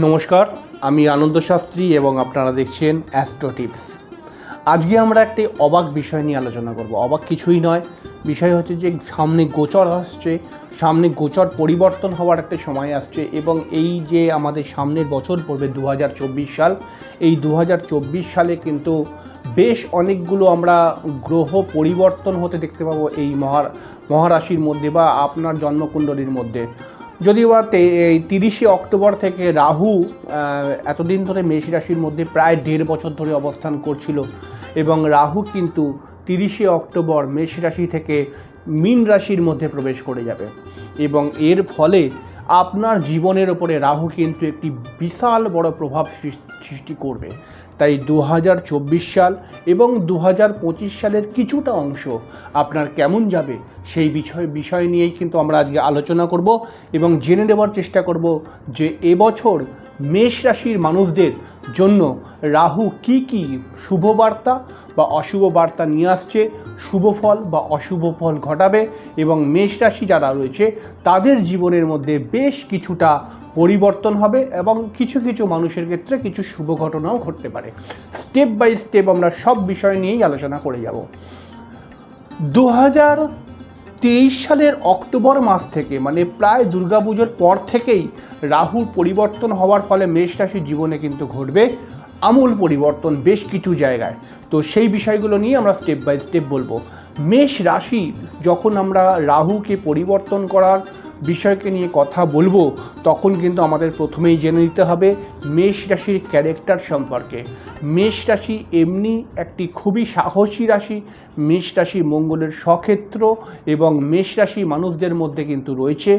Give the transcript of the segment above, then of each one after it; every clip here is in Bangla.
নমস্কার, আমি আনন্দ শাস্ত্রী এবং আপনারা দেখছেন অ্যাস্ট্রো টিপস আজকে আমরা একটি অবাক বিষয় নিয়ে আলোচনা করব। অবাক কিছুই নয়, বিষয় হচ্ছে যে সামনে গোচর আসছে, সামনে গোচর পরিবর্তন হওয়ার একটা সময় আসছে এবং এই যে আমাদের সামনের বছর পড়বে দু হাজার চব্বিশ সাল, এই দু হাজার চব্বিশ সালে কিন্তু বেশ অনেকগুলো আমরা গ্রহ পরিবর্তন হতে দেখতে পাবো এই মহার মহারাশির মধ্যে বা আপনার জন্মকুণ্ডলীর মধ্যে। যদিও বা এই তিরিশে অক্টোবর থেকে রাহু এতদিন ধরে মেষ রাশির মধ্যে প্রায় দেড় বছর ধরে অবস্থান করছিল এবং রাহু কিন্তু তিরিশে অক্টোবর মেষ রাশি থেকে মীন রাশির মধ্যে প্রবেশ করে যাবে এবং এর ফলে আপনার জীবনের ওপরে রাহু কিন্তু একটি বিশাল বড় প্রভাব সৃষ- সৃষ্টি করবে। তাই দু হাজার চব্বিশ সাল এবং দু হাজার পঁচিশ সালের কিছুটা অংশ আপনার কেমন যাবে সেই বিষয় বিষয় নিয়েই কিন্তু আমরা আজকে আলোচনা করব এবং জেনে নেবার চেষ্টা করব যে এবছর মেষ রাশির মানুষদের জন্য রাহু কি কি শুভ বার্তা বা অশুভ বার্তা নিয়ে আসছে, শুভ ফল বা অশুভ ফল ঘটাবে এবং মেষ রাশি যারা রয়েছে, তাদের জীবনের মধ্যে বেশ কিছুটা পরিবর্তন হবে এবং কিছু কিছু মানুষের ক্ষেত্রে কিছু শুভ ঘটনাও ঘটতে পারে। স্টেপ বাই স্টেপ আমরা সব বিষয় নিয়েই আলোচনা করে যাব। দু হাজার তেইশ সালের অক্টোবর মাস থেকে মানে প্রায় দুর্গাপুজোর পর থেকেই রাহুর পরিবর্তন হওয়ার ফলে মেষ রাশির জীবনে কিন্তু ঘটবে, আমূল পরিবর্তন বেশ কিছু জায়গায়। তো সেই বিষয়গুলো নিয়ে আমরা স্টেপ বাই স্টেপ বলব। মেষ রাশি যখন আমরা রাহুকে পরিবর্তন করার বিষয়কে নিয়ে কথা বলব, তখন কিন্তু আমাদের প্রথমেই জেনে নিতে হবে মেষ রাশির ক্যারেক্টার সম্পর্কে। মেষ রাশি এমনি একটি খুবই সাহসী রাশি, মেষ রাশি মঙ্গলের সক্ষেত্র এবং মেষ রাশি মানুষদের মধ্যে কিন্তু রয়েছে।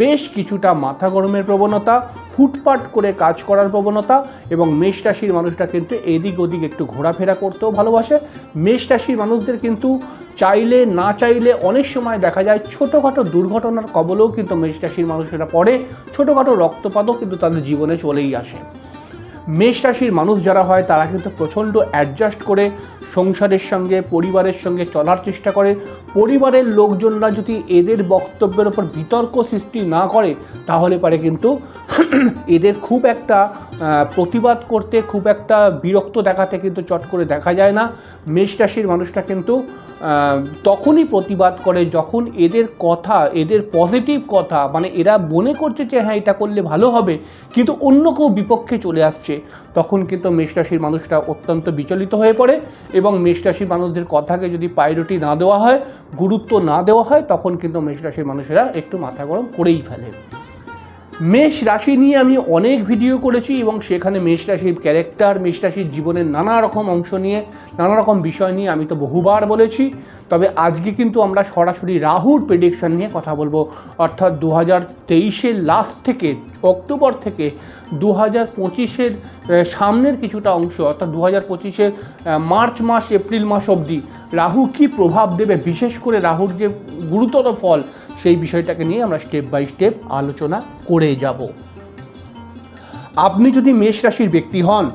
বেশ কিছুটা মাথা গরমের প্রবণতা ফুটপাট করে কাজ করার প্রবণতা এবং মেষ রাশির মানুষরা কিন্তু এদিক ওদিক একটু ঘোরাফেরা করতেও ভালোবাসে। মেষ রাশির মানুষদের কিন্তু চাইলে না চাইলে অনেক সময় দেখা যায় ছোটোখাটো দুর্ঘটনার কবলেও কিন্তু মেষ রাশির মানুষেরা পড়ে, ছোটোখাটো রক্তপাতও কিন্তু তাদের জীবনে চলেই আসে। মেষ রাশির মানুষ যারা হয়, তারা কিন্তু প্রচণ্ড অ্যাডজাস্ট করে সংসারের সঙ্গে, পরিবারের সঙ্গে চলার চেষ্টা করে। পরিবারের লোকজনরা যদি এদের বক্তব্যের ওপর বিতর্ক সৃষ্টি না করে, তাহলে পারে কিন্তু এদের খুব একটা প্রতিবাদ করতে, খুব একটা বিরক্ত দেখাতে কিন্তু চট করে দেখা যায় না। মেষ রাশির মানুষটা কিন্তু তখনই প্রতিবাদ করে যখন এদের কথা, এদের পজিটিভ কথা মানে এরা মনে করছে যে হ্যাঁ এটা করলে ভালো হবে। কিন্তু অন্য কেউ বিপক্ষে চলে আসছে। তখন কিন্তু মেষরাশির মানুষটা অত্যন্ত বিচলিত হয়ে পড়ে এবং মেষরাশির মানুষদের কথাকে যদি প্রায়োরিটি না দেওয়া হয়, গুরুত্ব না দেওয়া হয়, তখন কিন্তু মেষরাশির মানুষেরা একটু মাথা গরম করেই ফেলে। মেষ রাশি নিয়ে আমি অনেক ভিডিও করেছি এবং সেখানে মেষ রাশির ক্যারেক্টার মেষ রাশির জীবনের নানা রকম অংশ নিয়ে, নানা রকম বিষয় নিয়ে আমি তো বহুবার বলেছি। তবে আজকে কিন্তু আমরা সরাসরি রাহুর প্রেডিকশন নিয়ে কথা বলব। অর্থাৎ দু হাজার তেইশের লাস্ট থেকে অক্টোবর থেকে দু হাজার পঁচিশের সামনের কিছুটা অংশ, অর্থাৎ দু হাজার পঁচিশের মার্চ মাস, এপ্রিল মাস অবধি রাহু কি প্রভাব দেবে? বিশেষ করে রাহুর যে গুরুতর ফল, সেই বিষয়টাকে নিয়ে আমরা স্টেপ বাই স্টেপ আলোচনা করে যাব। আপনি যদি মেষ রাশির ব্যক্তি হন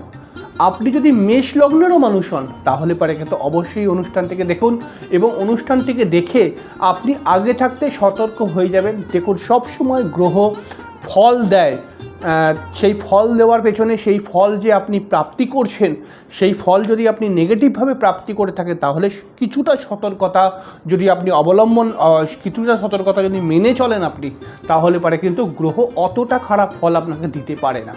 আপনি যদি মেষ লগ্নেরও মানুষ হন, তাহলে পারে কিন্তু অবশ্যই অনুষ্ঠানটিকে দেখুন এবং অনুষ্ঠানটিকে দেখে আপনি আগে থাকতে সতর্ক হয়ে যাবেন। দেখুন, সবসময় গ্রহ ফল দেয়। সেই ফল দেওয়ার পেছনে সেই ফল যে আপনি প্রাপ্তি করছেন, সেই ফল যদি আপনি নেগেটিভভাবে প্রাপ্তি করে থাকেন, তাহলে কিছুটা সতর্কতা যদি আপনি অবলম্বন কিছুটা সতর্কতা যদি মেনে চলেন আপনি, তাহলে পারে কিন্তু গ্রহ অতটা খারাপ ফল আপনাকে দিতে পারে না।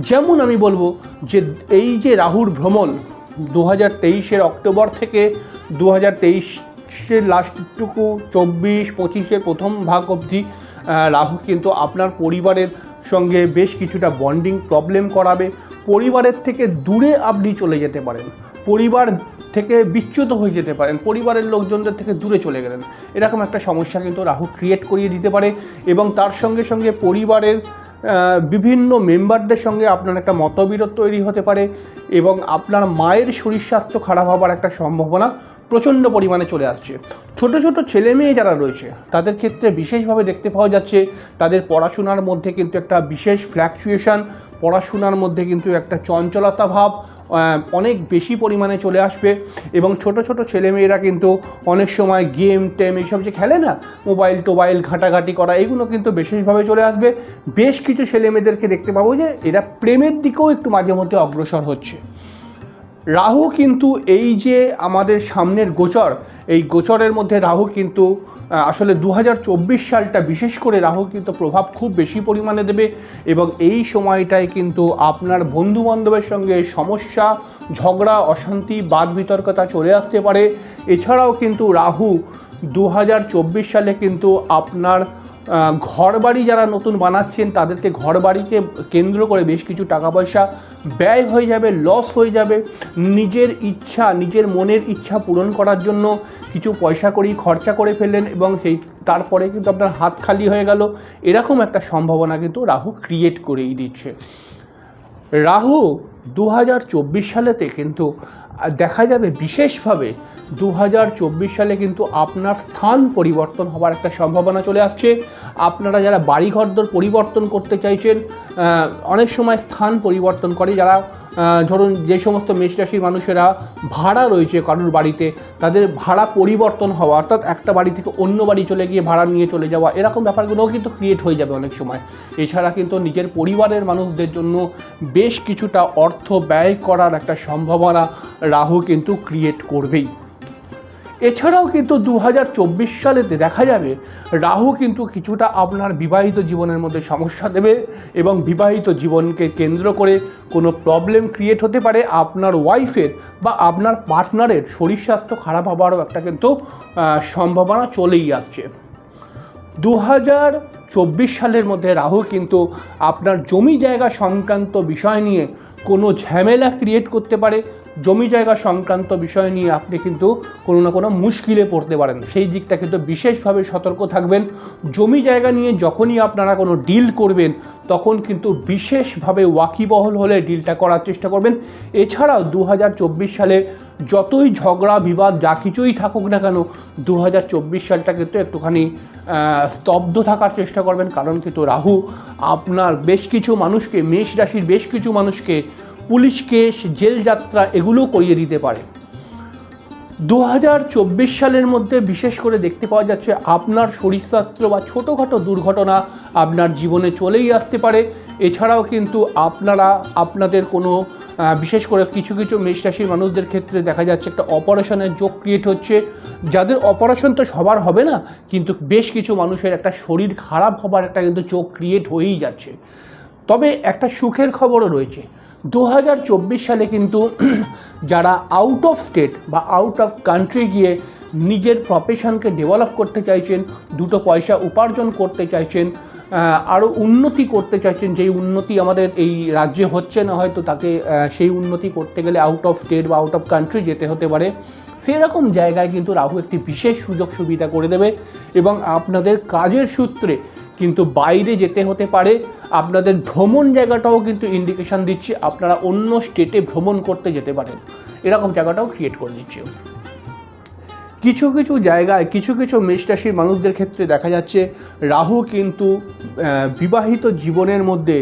যেমন আমি বলব যে এই যে রাহুর ভ্রমণ দু হাজার তেইশের অক্টোবর থেকে দু হাজার তেইশের লাস্টটুকু চব্বিশ পঁচিশের প্রথম ভাগ অবধি রাহু কিন্তু আপনার পরিবারের সঙ্গে বেশ কিছুটা বন্ডিং প্রবলেম করাবে। পরিবারের থেকে দূরে আপনি চলে যেতে পারেন। পরিবার থেকে বিচ্যুত হয়ে যেতে পারেন। পরিবারের লোকজনদের থেকে দূরে চলে গেলেন। এরকম একটা সমস্যা কিন্তু রাহু ক্রিয়েট করিয়ে দিতে পারে এবং তার সঙ্গে সঙ্গে পরিবারের বিভিন্ন মেম্বারদের সঙ্গে আপনার একটা মতবিরোধ তৈরি হতে পারে এবং আপনার মায়ের শরীর স্বাস্থ্য খারাপ হবার একটা সম্ভাবনা প্রচণ্ড পরিমাণে চলে আসছে। ছোট ছোট ছেলে মেয়ে যারা রয়েছে, তাদের ক্ষেত্রে বিশেষভাবে দেখতে পাওয়া যাচ্ছে, তাদের পড়াশোনার মধ্যে কিন্তু একটা বিশেষ ফ্ল্যাকচুয়েশান পড়াশোনার মধ্যে কিন্তু একটা চঞ্চলতা ভাব অনেক বেশি পরিমাণে চলে আসবে এবং ছোট ছোট ছেলেমেয়েরা কিন্তু অনেক সময় গেম, টেম এইসব যে খেলে না, মোবাইল, টোবাইল, ঘাঁটাঘাঁটি করা, এগুলো কিন্তু বিশেষভাবে চলে আসবে। বেশ কিছু ছেলেমেয়েদেরকে দেখতে পাবো যে এরা প্রেমের দিকেও একটু মাঝে মধ্যে অগ্রসর হচ্ছে। রাহু কিন্তু এই যে আমাদের সামনের গোচর, এই গোচরের মধ্যে রাহু কিন্তু আসলে দু হাজার চব্বিশ সালটা বিশেষ করে রাহু কিন্তু প্রভাব খুব বেশি পরিমাণে দেবে এবং এই সময়টায় কিন্তু আপনার বন্ধু বান্ধবের সঙ্গে সমস্যা, ঝগড়া, অশান্তি বাদ বিতর্কতা চলে আসতে পারে। এছাড়াও কিন্তু রাহু দু হাজার চব্বিশ সালে কিন্তু আপনার ঘরবাড়ি যারা নতুন বানাচ্ছেন, তাদেরকে ঘরবাড়িকে কেন্দ্র করে বেশ কিছু টাকা পয়সা ব্যয় হয়ে যাবে লস হয়ে যাবে। নিজের ইচ্ছা, নিজের মনের ইচ্ছা পূরণ করার জন্য কিছু পয়সা করেই খরচা করে ফেললেন এবং সেই, তারপরে কিন্তু আপনার হাত খালি হয়ে গেল। এরকম একটা সম্ভাবনা কিন্তু রাহু ক্রিয়েট করেই দিচ্ছে। রাহু দু হাজার চব্বিশ সালেতে কিন্তু দেখা যাবে বিশেষভাবে দু হাজার চব্বিশ সালে কিন্তু আপনার স্থান পরিবর্তন হওয়ার একটা সম্ভাবনা চলে আসছে। আপনারা যারা বাড়িঘরদর পরিবর্তন করতে চাইছেন অনেক সময় স্থান পরিবর্তন করে যারা ধরুন যে সমস্ত মেষ রাশির মানুষেরা ভাড়া রয়েছে কারোর বাড়িতে, তাদের ভাড়া পরিবর্তন হওয়া, অর্থাৎ একটা বাড়ি থেকে অন্য বাড়ি চলে গিয়ে ভাড়া নিয়ে চলে যাওয়া, এরকম ব্যাপারগুলোও কিন্তু ক্রিয়েট হয়ে যাবে অনেক সময়। এছাড়া কিন্তু নিজের পরিবারের মানুষদের জন্য বেশ কিছুটা অর্থ ব্যয় করার একটা সম্ভাবনা রাহু কিন্তু ক্রিয়েট করবেই। এছাড়াও কিন্তু দু হাজার চব্বিশ সালেতে দেখা যাবে, রাহু কিন্তু কিছুটা আপনার বিবাহিত জীবনের মধ্যে সমস্যা দেবে এবং বিবাহিত জীবনকে কেন্দ্র করে কোনো প্রবলেম ক্রিয়েট হতে পারে। আপনার ওয়াইফের বা আপনার পার্টনারের শরীর স্বাস্থ্য খারাপ হওয়ারও একটা কিন্তু সম্ভাবনা চলেই আসছে। দু হাজার চব্বিশ সালের মধ্যে রাহু কিন্তু আপনার জমি জায়গা সংক্রান্ত বিষয় নিয়ে কোনো ঝামেলা ক্রিয়েট করতে পারে। জমি জায়গা সংক্রান্ত বিষয় নিয়ে আপনি কিন্তু কোনো না কোনো মুশকিলে পড়তে পারেন। সেই দিকটা কিন্তু বিশেষভাবে সতর্ক থাকবেন। জমি জায়গা নিয়ে যখনই আপনারা কোনো ডিল করবেন, তখন কিন্তু বিশেষভাবে ওয়াকিবহল হলে ডিলটা করার চেষ্টা করবেন। এছাড়াও দু হাজার চব্বিশ সালে যতই ঝগড়া, বিবাদ যা কিছুই থাকুক না কেন দু হাজার চব্বিশ সালটা কিন্তু একটুখানি স্তব্ধ থাকার চেষ্টা করবেন। কারণ কিন্তু রাহু আপনার বেশ কিছু মানুষকে, মেষ রাশির বেশ কিছু মানুষকে পুলিশ কেস, জেল যাত্রা এগুলো করিয়ে দিতে পারে। দু হাজার চব্বিশ সালের মধ্যে বিশেষ করে দেখতে পাওয়া যাচ্ছে আপনার শরীর স্বাস্থ্য বা ছোটোখাটো দুর্ঘটনা আপনার জীবনে চলেই আসতে পারে। এছাড়াও কিন্তু আপনারা, আপনাদের কোনো বিশেষ করে কিছু কিছু মেষ রাশির মানুষদের ক্ষেত্রে দেখা যাচ্ছে একটা অপারেশনের যোগ ক্রিয়েট হচ্ছে। যাদের অপারেশন তো সবার হবে না, কিন্তু বেশ কিছু মানুষের একটা শরীর খারাপ হবার একটা কিন্তু চোখ ক্রিয়েট হয়েই যাচ্ছে। তবে একটা সুখের খবরও রয়েছে দু হাজার চব্বিশ সালে কিন্তু যারা আউট অফ স্টেট বা আউট অফ কান্ট্রি গিয়ে নিজের প্রফেশনকে ডেভেলপ করতে চাইছেন, দুটো পয়সা উপার্জন করতে চাইছেন আরও উন্নতি করতে চাইছেন, যেই উন্নতি আমাদের এই রাজ্যে হচ্ছে না হয়তো তাকে সেই উন্নতি করতে গেলে আউট অফ স্টেট বা আউট অফ কান্ট্রি যেতে হতে পারে, সেরকম জায়গায় কিন্তু রাহু একটি বিশেষ সুযোগ সুবিধা করে দেবে এবং আপনাদের কাজের সূত্রে কিন্তু বাইরে যেতে হতে পারে। আপনাদের ভ্রমণ জায়গাটাও কিন্তু ইন্ডিকেশন দিচ্ছে, আপনারা অন্য স্টেটে ভ্রমণ করতে যেতে পারেন। এরকম জায়গাটাও ক্রিয়েট করে দিচ্ছে। কিছু কিছু জায়গায়, কিছু কিছু মেষ রাশির মানুষদের ক্ষেত্রে দেখা যাচ্ছে, রাহু কিন্তু বিবাহিত জীবনের মধ্যে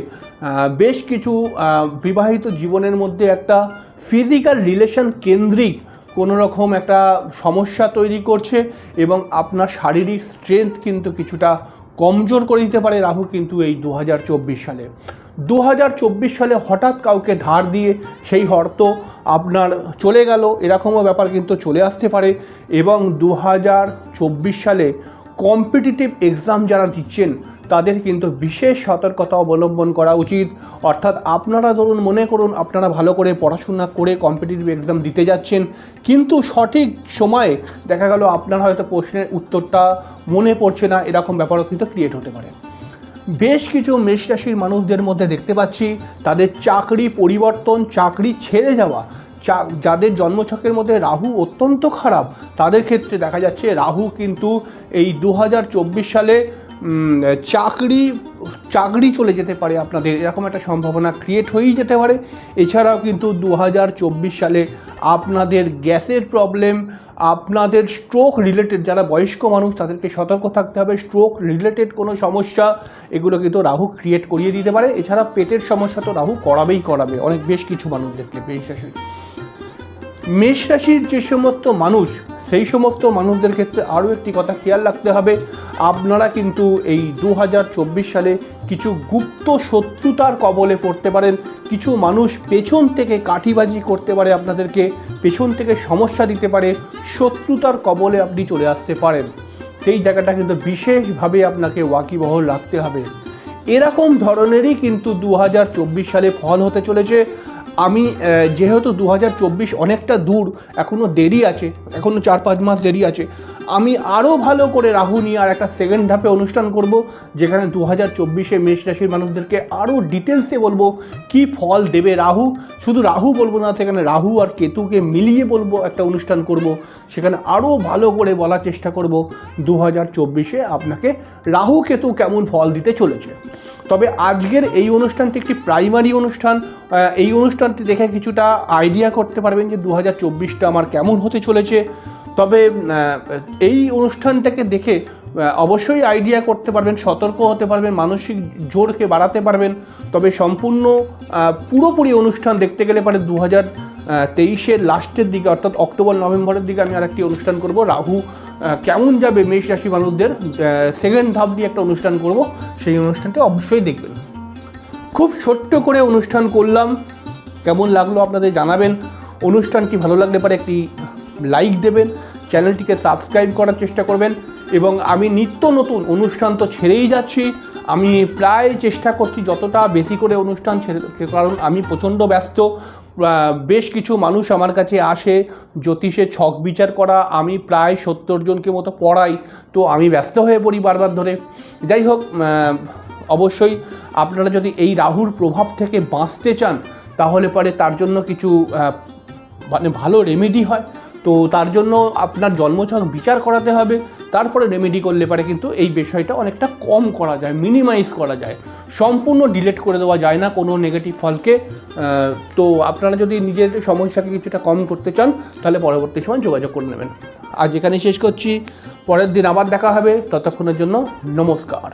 বেশ কিছু বিবাহিত জীবনের মধ্যে একটা ফিজিক্যাল রিলেশন কেন্দ্রিক কোনো রকম একটা সমস্যা তৈরি করছে এবং আপনার শারীরিক স্ট্রেংথ কিন্তু কিছুটা কমজোর করে দিতে পারে রাহু কিন্তু এই দু হাজার চব্বিশ সালে। দু হাজার চব্বিশ সালে হঠাৎ কাউকে ধার দিয়ে সেই অর্থ আপনার চলে গেল, এরকমও ব্যাপার কিন্তু চলে আসতে পারে এবং দু হাজার চব্বিশ সালে কম্পিটিটিভ এক্সাম যারা দিচ্ছেন তাদের কিন্তু বিশেষ সতর্কতা অবলম্বন করা উচিত। অর্থাৎ আপনারা ধরুন, মনে করুন আপনারা ভালো করে পড়াশোনা করে কম্পিটিটিভ এক্সাম দিতে যাচ্ছেন, কিন্তু সঠিক সময়ে দেখা গেল আপনার হয়তো প্রশ্নের উত্তরটা মনে পড়ছে না, এরকম ব্যাপারও কিন্তু ক্রিয়েট হতে পারে। বেশ কিছু মেষ রাশির মানুষদের মধ্যে দেখতে পাচ্ছি, তাদের চাকরি পরিবর্তন, চাকরি ছেড়ে যাওয়া, চা, যাদের জন্মছকের মধ্যে রাহু অত্যন্ত খারাপ, তাদের ক্ষেত্রে দেখা যাচ্ছে রাহু কিন্তু এই দু হাজার চব্বিশ সালে চাকরি চাকরি চলে যেতে পারে আপনাদের। এরকম একটা সম্ভাবনা ক্রিয়েট হয়েই যেতে পারে। এছাড়াও কিন্তু দু হাজার চব্বিশ সালে আপনাদের গ্যাসের প্রবলেম আপনাদের স্ট্রোক রিলেটেড যারা বয়স্ক মানুষ, তাদেরকে সতর্ক থাকতে হবে। স্ট্রোক রিলেটেড কোনো সমস্যা, এগুলো কিন্তু রাহু ক্রিয়েট করিয়ে দিতে পারে। এছাড়া পেটের সমস্যা তো রাহু করাবেই করাবে। অনেক, বেশ কিছু মানুষদেরকে বেশ। মেষ রাশির যে সমস্ত মানুষ, সেই সমস্ত মানুষদের ক্ষেত্রে আরও একটি কথা খেয়াল রাখতে হবে। আপনারা কিন্তু এই দু হাজার চব্বিশ সালে কিছু গুপ্ত শত্রুতার কবলে পড়তে পারেন। কিছু মানুষ পেছন থেকে কাঠিবাজি করতে পারে আপনাদেরকে, পেছন থেকে সমস্যা দিতে পারে, শত্রুতার কবলে আপনি চলে আসতে পারেন। সেই জায়গাটা কিন্তু বিশেষভাবে আপনাকে ওয়াকিবহল রাখতে হবে। এরকম ধরনেরই কিন্তু দু হাজার চব্বিশ সালে ফল হতে চলেছে। আমি যেহেতু দু হাজার চব্বিশ অনেকটা দূর এখনও দেরি আছে এখনও চার পাঁচ মাস দেরি আছে আমি আরও ভালো করে রাহু নিয়ে আর একটা সেকেন্ড ধাপে অনুষ্ঠান করব, যেখানে দু হাজার চব্বিশে মেষ রাশির মানুষদেরকে আরও ডিটেলসে বলব, কি ফল দেবে রাহু। শুধু রাহু বলব না, সেখানে রাহু আর কেতুকে মিলিয়ে বলব একটা অনুষ্ঠান করব, সেখানে আরও ভালো করে বলার চেষ্টা করব দু হাজার চব্বিশে আপনাকে রাহু কেতু কেমন ফল দিতে চলেছে। তবে আজকের এই অনুষ্ঠানটি একটি প্রাইমারি অনুষ্ঠান এই অনুষ্ঠানটি দেখে কিছুটা আইডিয়া করতে পারবেন যে দু হাজার চব্বিশটা আমার কেমন হতে চলেছে। তবে এই অনুষ্ঠানটাকে দেখে অবশ্যই আইডিয়া করতে পারবেন, সতর্ক হতে পারবেন, মানসিক জোরকে বাড়াতে পারবেন। তবে সম্পূর্ণ পুরোপুরি অনুষ্ঠান দেখতে গেলে পারে দু হাজার তেইশের লাস্টের দিকে, অর্থাৎ অক্টোবর, নভেম্বরের দিকে আমি আরেকটি অনুষ্ঠান করব। রাহু কেমন যাবে মেষ রাশি মানুষদের সেকেন্ড ধাপ দিয়ে একটা অনুষ্ঠান করব। সেই অনুষ্ঠানটা অবশ্যই দেখবেন। খুব ছোট্ট করে অনুষ্ঠান করলাম। কেমন লাগল আপনাদের জানাবেন। অনুষ্ঠানটি ভালো লাগলে পারে একটি লাইক দেবেন চ্যানেলটিকে সাবস্ক্রাইব করার চেষ্টা করবেন এবং আমি নিত্য নতুন অনুষ্ঠান তো ছেড়েই যাচ্ছি। আমি প্রায় চেষ্টা করছি যতটা বেশি করে অনুষ্ঠান ছেড়ে, কারণ আমি প্রচণ্ড ব্যস্ত। বেশ কিছু মানুষ আমার কাছে আসে, জ্যোতিষে ছক বিচার করা, আমি প্রায় সত্তর জনকে মতো পড়াই, তো আমি ব্যস্ত হয়ে পড়ি বারবার ধরে। যাই হোক অবশ্যই আপনারা যদি এই রাহুর প্রভাব থেকে বাঁচতে চান, তাহলে পরে তার জন্য কিছু মানে ভালো রেমেডি হয়। তো তার জন্য আপনার জন্মছক বিচার করাতে হবে। তারপরে রেমেডি করলে পারে কিন্তু এই বিষয়টা অনেকটা কম করা যায় মিনিমাইজ করা যায়। সম্পূর্ণ ডিলেট করে দেওয়া যায় না কোনো নেগেটিভ ফলকে। তো আপনারা যদি নিজের সমস্যাকে কিছুটা কম করতে চান, তাহলে পরবর্তী সময় যোগাযোগ করে নেবেন। আজ এখানে শেষ করছি। পরের দিন আবার দেখা হবে। ততক্ষণের জন্য নমস্কার।